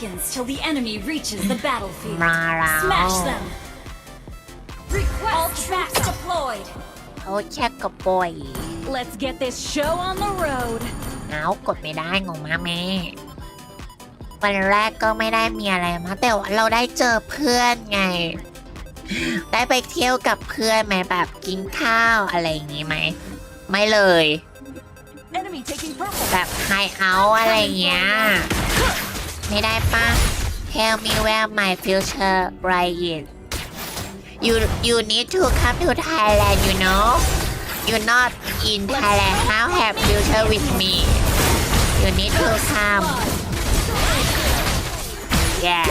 seconds till the enemy reaches the battlefield. มาแล้ว Smash them. All troops deployed. เขาแช็กกระปอย Let's get this show on the road. เอากดไม่ได้งงมากแม่วันแรกก็ไม่ได้มีอะไรมากแต่ว่าเราได้เจอเพื่อนไง ได้ไปเที่ยวกับเพื่อนไหมแบบกินข้าวอะไรอย่างงี้ไหม ไม่เลย Enemy taking purple. แบบไฮเอาท์อะไรเงี้ย ไม่ได้ปะ Tell me where my future bright is you you need to come to Thailand you know you not in Thailand how have future with me you need to come yeah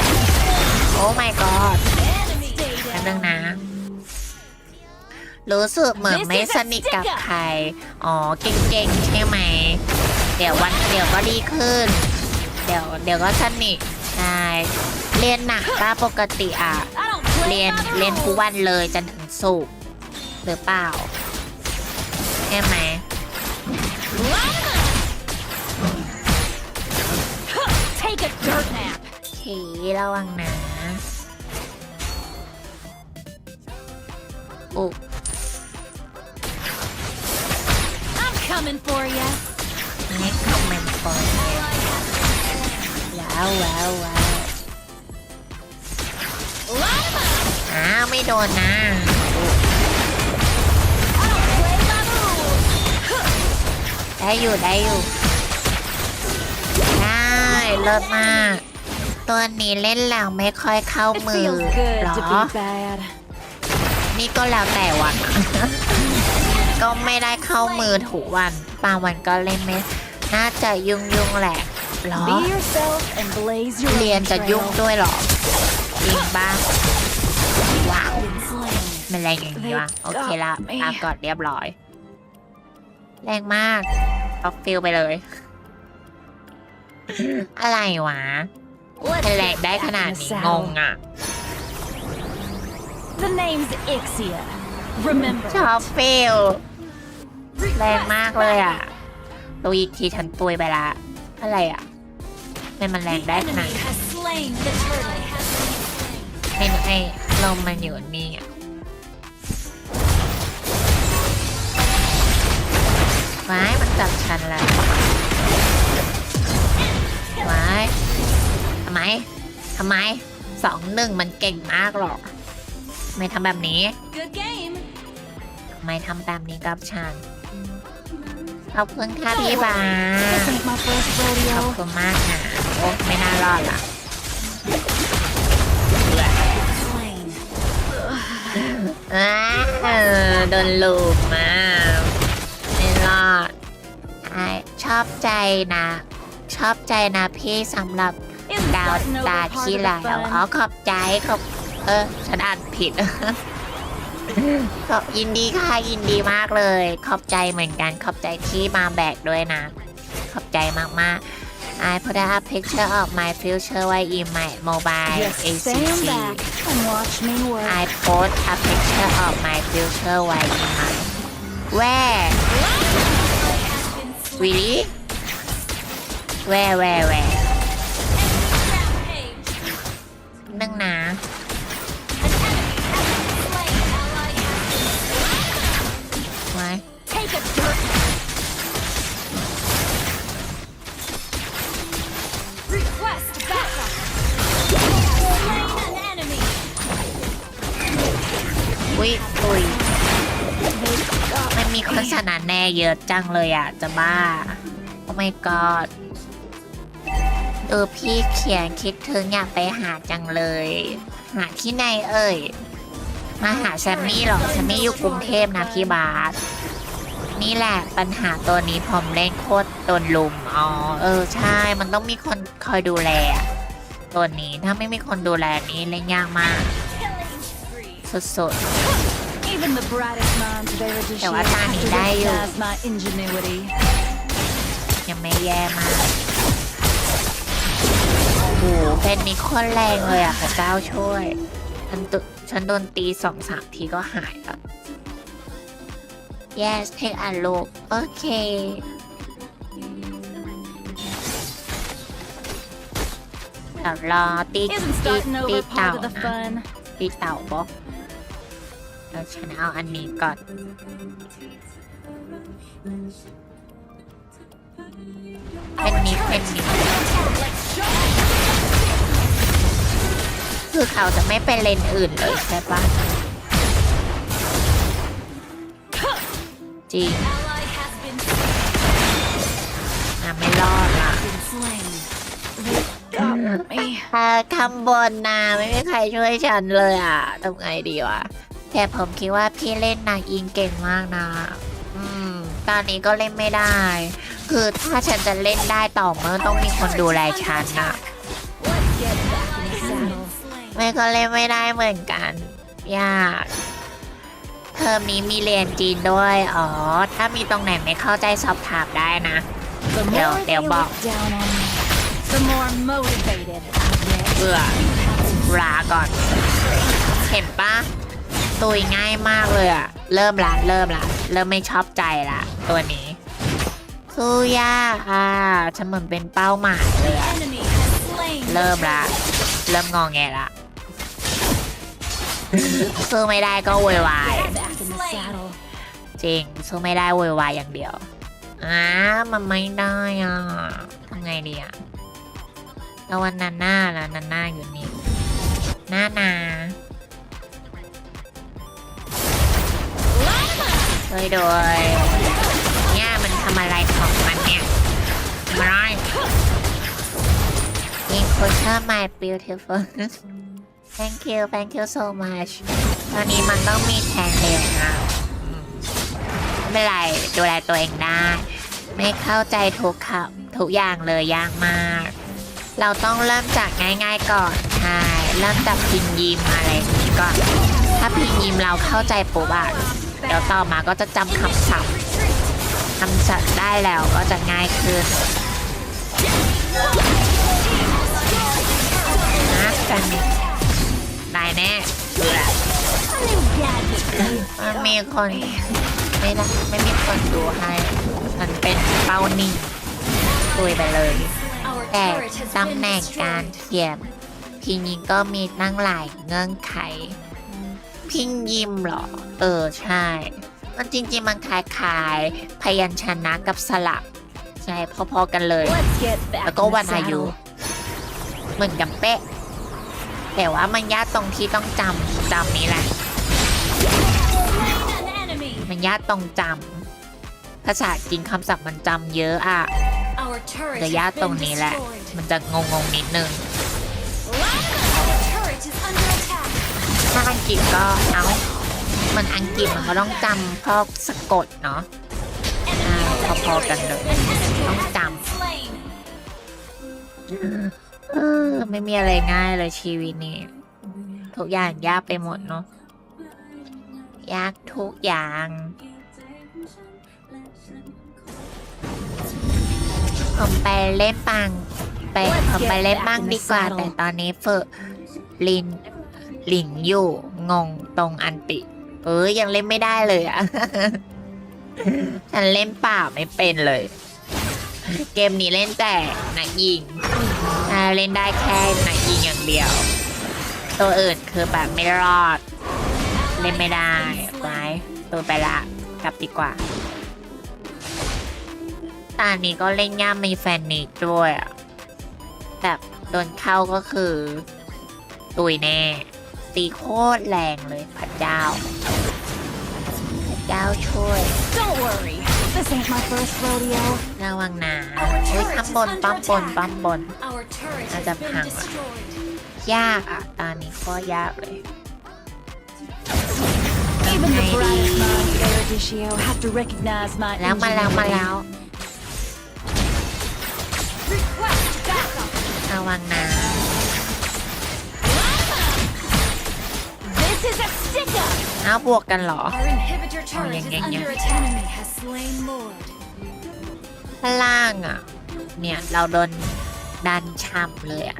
oh my god Enemy. Stay นั่น down. เรื่องนะ รู้สึกเหมือนไม่สนิทกับใคร อ๋อ เก่งๆ ใช่ไหม เดี๋ยววันเดี๋ยวก็ดีขึ้น เดี๋ยวเดี๋ยวก็สนิทใช่เรียนหนักก็ปกติอะ I don't play เรียน by the เรียนทุก rules. วันเลยจนถึงศุกร์หรือเปล่าใช่ไหม Line 'em up. Take a dirt nap. เคระวังนะอุ I'm coming for ya. ไม่คอมเมนต์ก่อน ว้าวว้าวว้าว Line 'em up. อ้าวไม่โดนนะ I don't play by the rules. ได้อยู่ได้อยู่ได้เลิศมาก ตัวนี้เล่นแล้วไม่ค่อยเข้า It มือ feels good เหรอ to be bad. นี่ก็แล้วแต่วัน ก็ไม่ได้เข้ามือถูกวันบางวันก็เล่นไม่ น่าจะยุ่งยุ่งๆแหละ เหรอ Be yourself and blaze your เรียน own จะยุ่ง trail. ด้วยเหรอจริงบ้างว้าว Been slain. มันแรงอย่างนี้วะโอเคละไม่อากอดเรียบร้อย แรงมากออกฟิลไปเลย อะไรวะ Let's เป็นแรง get ได้ back ข in นาด the นี้ saddle. งงอะ The name's Ixia. Remember. ชอบฟิล Request แรงมากเลย backup. อะตัวอีกทีฉันตุยไปละ อะไรอะ มันมันแรงได้ขนาด Enemy นี้ has slain the turtle. ไอ้ไอ้ลมมันอยู่นี่อะไม้มันจับฉันแล้วไม้ทำไมทำไมสองหนึ่งมันเก่งมากหรอกทำไม่ทำแบบนี้ Good game. ทำไมทำแบบนี้กับฉัน ขอบคุณค่ะพี่บา This ain't my first ขอบ rodeo. คุณมากนะโอ้ไม่น่ารอดละ Slain. อ้าวโดนลูกมาไม่รอดไอชอบใจนะ ชอบใจนะพี่สำหรับ Isn't ดาว that no ตา part ที่ of แล้ the วอ๋อ fun? ขอบใจขอบเออฉันอ่านผิด ขอบยินดีค่ะยินดีมากเลย ขอบใจเหมือนกันขอบใจที่มาแบกด้วยนะ ขอบใจมากๆ I put a picture of my future while in my mobile Just stand ACC back and watch me work. I post a picture of my future while in my where really where where where นึงนะ Request backup. Slain an enemy. อุ้ยตุยมันมีคนสนานแน่เยอะจังเลยอะ จะบ้า โอ้ my god เออพี่เขียนคิดถึงอยากไปหาจังเลย หาที่ไหนเอ่ย มาหาแซมมี่หรอแซมมี่อยู่กรุงเทพนะพี่บาส นี่แหละปัญหาตัวนี้ผมเล่นโคตรโดนลุมอ๋อเออใช่ มันต้องมีคนคอยดูแล ตัวนี้ถ้าไม่มีคนดูแลนี้เล่นยากมาก Killing spree. สุด Even the brightest minds bear to Pero shield ata have ni to tayo. recognize my ingenuity. ๆยังไม่แย่มากโอ้โหเป็นนี้โคนแรงเลยอะพระเจ้าช่วย ฉันตุฉันโดนตีสองสามทีก็หายแล้ว yes take a look โอเคเดี๋ยวรอตีตี Isn't starting ตี over เต่า part of the นะ fun? ตีเต่าปะแล้วฉันเอาอันนี้ก่อน เป็นนิดเป็นนิดคือเขาจะไม่ไปเลนอื่นเลยใช่ปะ จริงอะไม่รอดละถ้าข้างบนนะไม่มีใครช่วยฉันเลยอะทำไงดีวะแต่ผมคิดว่าพี่เล่นนางอิงเก่งมากนะอืมตอนนี้ก็เล่นไม่ได้ คือถ้าฉันจะเล่นได้ต่อเมื่อต้องมีคนดูแลฉันนะไม่ก็เล่นไม่ได้เหมือนกัน ยาก เทอมนี้มีเรียนจีนด้วย อ๋อ ถ้ามีตรงไหนไม่เข้าใจสอบถามได้นะ The Đeo- more they đeo bọc. look down on me, the more motivated I get. เบื่อลาก่อน เห็นปะตุยง่ายมากเลยอะเริ่มละเริ่มละเริ่มไม่ชอบใจละตัวนี้สู้ยากอะฉันเหมือนเป็นเป้าหมายเลยอะ Enemy has slain. เริ่มละเริ่มงองแงละ สู้ไม่ได้ก็โวยวายจริงสู้ไม่ได้โวยวายอย่างเดียวอ่ามันไม่ได้อะทำไงดีอะแล้ววันนันหน้าละนันหน้าอยู่นี่หน้านาช่วยด้วยเนี่ยมันทำอะไรของมันเนี่ยมาร้อยยิงคุณชอบ my beautiful thank you thank you so much ตอนนี้มันต้องมีแทนเดียวนะไม่เป็นไรดูแลตัวเองได้ ไม่เข้าใจทุกคำทุกอย่างเลยยากมาก เราต้องเริ่มจากง่าย ๆก่อนใช่เริ่มจากพินยิมอะไรอย่างนี้ก่อน ถ้าพินยิมเราเข้าใจปุ๊บอะเดี๋ยวต่อมาก็จะจำคำศัพท์คำศัพท์ได้แล้วก็จะง่ายขึ้นนะกันได้ แน่ดูแลมันมีคนไม่ได้ไม่มีคนดูให้ มันเป็นเป้านิ่งตุยไปเลย Our แต่ turret has ตำ been แหน่งการ destroyed. เทียมพิงยิงก็มีตั้งหลายเงื่อนไข พิงยิมเหรอ เออใช่ มันจริง ๆ มันคล้ายๆพยัญชนะกับสลับ ใช่พอๆกันเลย Let's get back แล้ว in ก็ the วรรณายุ saddle. เหมือนกันเป๊ะ แต่ว่ามันยากตรงที่ต้องจำจำนี้แหละ มันยากตรงจำภาษาจีนคำศัพท์มันจำเยอะอะจะยากตรงนี้แหละ มันจะงงงนิดนึงถ้าอังกฤษก็เอ้ามันอังกฤษมันก็ต้องจำพวกสะกดเนาะ Enemy Ah, turret. pop-up กันเลย An enemy Don't has jump. เออ ไม่มีอะไรง่ายเลยชีวิตนี้ ทุกอย่างยากไปหมดเนาะยากทุกอย่าง ผมไปเล่นปัง ไปผมไปเล่นบ้างดีกว่า แต่ตอนนี้ฝึกลินหลิงอยู่งงตรงอันติ เออยังเล่นไม่ได้เลยอะ ฉันเล่นเปล่าไม่เป็นเลย เกมนี้เล่นแต่นักยิงเล่นได้แค่นักยิงอย่างเดียว ตัวอื่นคือแบบไม่รอด เล่นไม่ได้ไว้ตัวไปละกลับดีกว่าตอนนี้ก็เล่นย่ามมีแฟนนิกด้วยอะแบบโดนเข้าก็คือ ตุยแน่ ตีโคตรแรงเลยพระเจ้าพระเจ้าช่วย Don't worry. This ain't my first rodeo. ระวังนะเฮ้ยข้างบนป้อมบนป้อมบน Our turret Nó has đập been hàng à? destroyed. ยากอะตอนนี้ก็ยากเลย Even the Maybe. brightest minds at Eruditio have to recognize my แล้วมาแล้วมา ingenuity. แล้ว Request backup. ระวังนะ This is a stick-up. เอาบวกกันเหรอ Our inhibitor turret yeah, is yeah, under yeah. attack. Enemy has slain Lord. ข้างล่างอะ เนี่ย เราโดนดันช่ำเลยอะ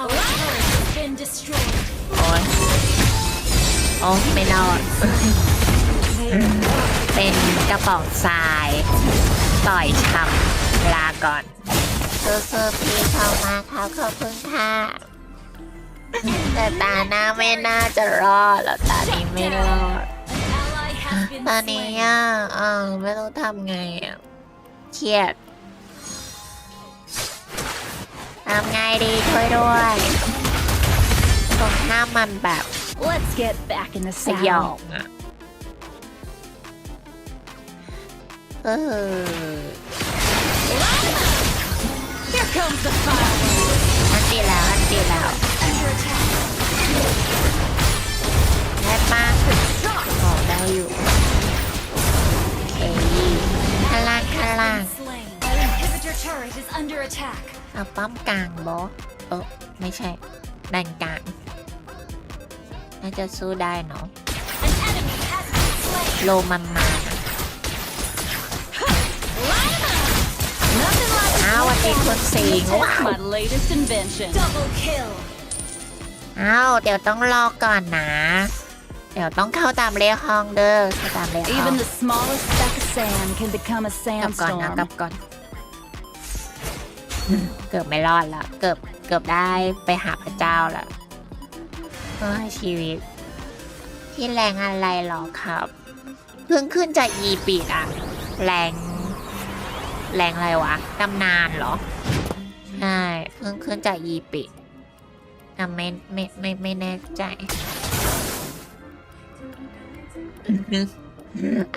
Our turret has been destroyed. โอ้ยโอ้ไม่รอด เป็นกระป๋องทราย ต่อยช่ำลาก่อนเซอร์พี่เข้ามาครับขอบคุณค่ะ แต่ตาหน้าไม่น่าจะรอดแล้วตานี้ไม่รอด An ally has been ตอนนี้ slain. อะอ่าไม่รู้ทำไงอะเครียดทำไงดีช่วยด้วยตรงหน้ามันแบบ Let's get back in the สยอ saddle. งอะเออ Here comes the fire. อันตีแล้ว อันตีแล้ว Under attack. ได้ปะออกได้อยู่โอเคข้างล่างข้างล่าง Slain. Our inhibitor turret is under attack. เอาป้อมกลางบอเออไม่ใช่ด้านกลาง น่าจะสู้ได้เนาะ An enemy has been slain. โลมันมานะ Nothing like อ้าววันนี้คนสิงว้าว my latest invention. Double kill. อ้าวเดี๋ยวต้องรอก่อนนะ เดี๋ยวต้องเข้าตามเลขห้องเด้อเข้าตามเลขห้อง Even the smallest speck of sand can become a กลับก่อนนะ sandstorm. กลับก่อน เกือบไม่รอดละเกือบเกือบได้ไปหาพระเจ้าละเฮ้ยชีวิต ที่แรงอะไรหรอครับ เพิ่งขึ้นจากอีปีดอะแรง แรงอะไรวะตำนานเหรอใช่เพิ่งขึ้นจากอีปีด อะไม่ไม่ไม่ไม่แน่ใจ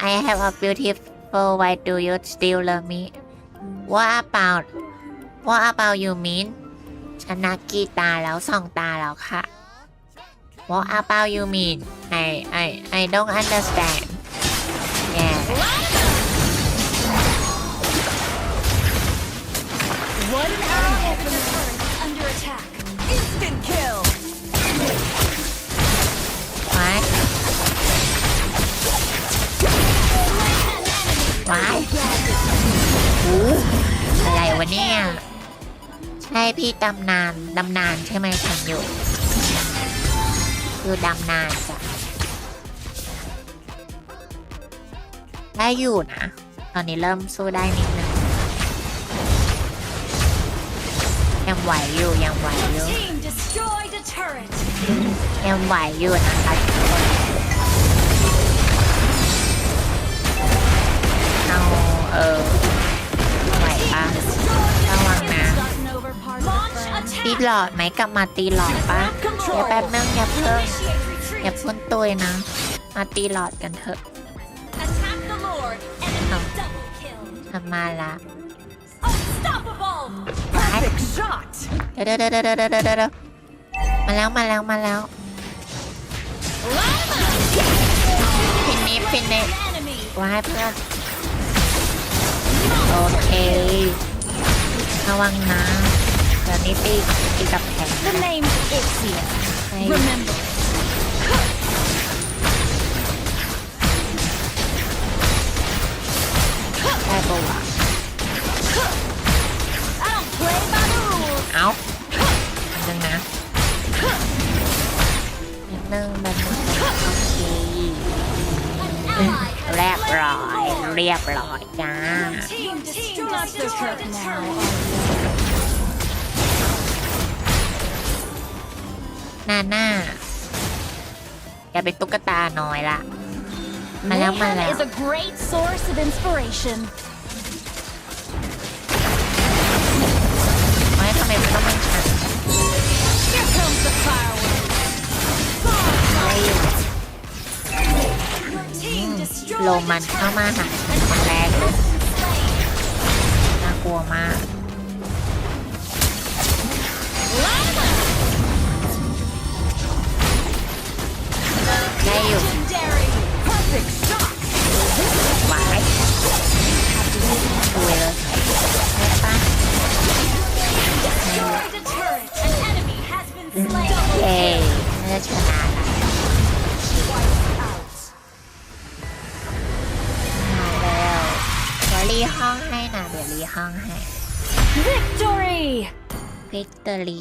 I have a beautiful why do you still love me What about What about you mean ชนะกี่ตาแล้วสองตาแล้วค่ะ What about you mean I I I don't understand Yeah เนี่ย ใช่พี่ดำนานดำนานใช่ไหมฉันอยู่คือดำนานจ้ะได้อยู่นะ ตอนนี้เริ่มสู้ได้นิดนึงยังไหวอยู่ยังไหวอยู่ยังไหวอยู่นะคะทุกคนเอาเออ ไหวปะ Destroyed a Tawang turret. na. Gotten over part of Launch the plan. ตีหลอดไหมกลับมาตีหลอดปะเดี๋ยวแป๊บนึงอย่าเพิ่ง Initiate อย่า retreat. พุ่นตุยนะ มาตีหลอดกันเถอะ Attack the Lord. Enemy Oh. double kill. ทำมาละ Unstoppable. ไป Perfect shot. เดี๋ยวเดี๋ยวเดี๋ยวเดี๋ยวเดี๋ยวเดี๋ยวเดี๋ยวมาแล้วมาแล้วมาแล้วฟินนี้ฟินนี้ Enemy. ไว้เพื่อน โอเค ระวังนะเดี๋ยวนี้ตีตีกับแขน The name's Ixia. ให้ Remember. ได้ปะวะ I don't play by the rules. เอ้านิดนึงนะนิดนึงแบบนึงโอเค An ally has เรียบ slain ร้อย the Lord. เรียบร้อยจ้า Team destroyed the turret. นาน่าอย่าเป็นตุ๊กตาน้อยละมาแล้วมาแล้ว Mayhem is a great source of inspiration. ไม่ทำไมมันต้องเป็นฉัน ลมันเข้ามาหาฉันคนแรกเลยน่ากลัวมากได้อยู่ ห้องให้นะ เดี๋ยวรีห้องให้ Victory. Victory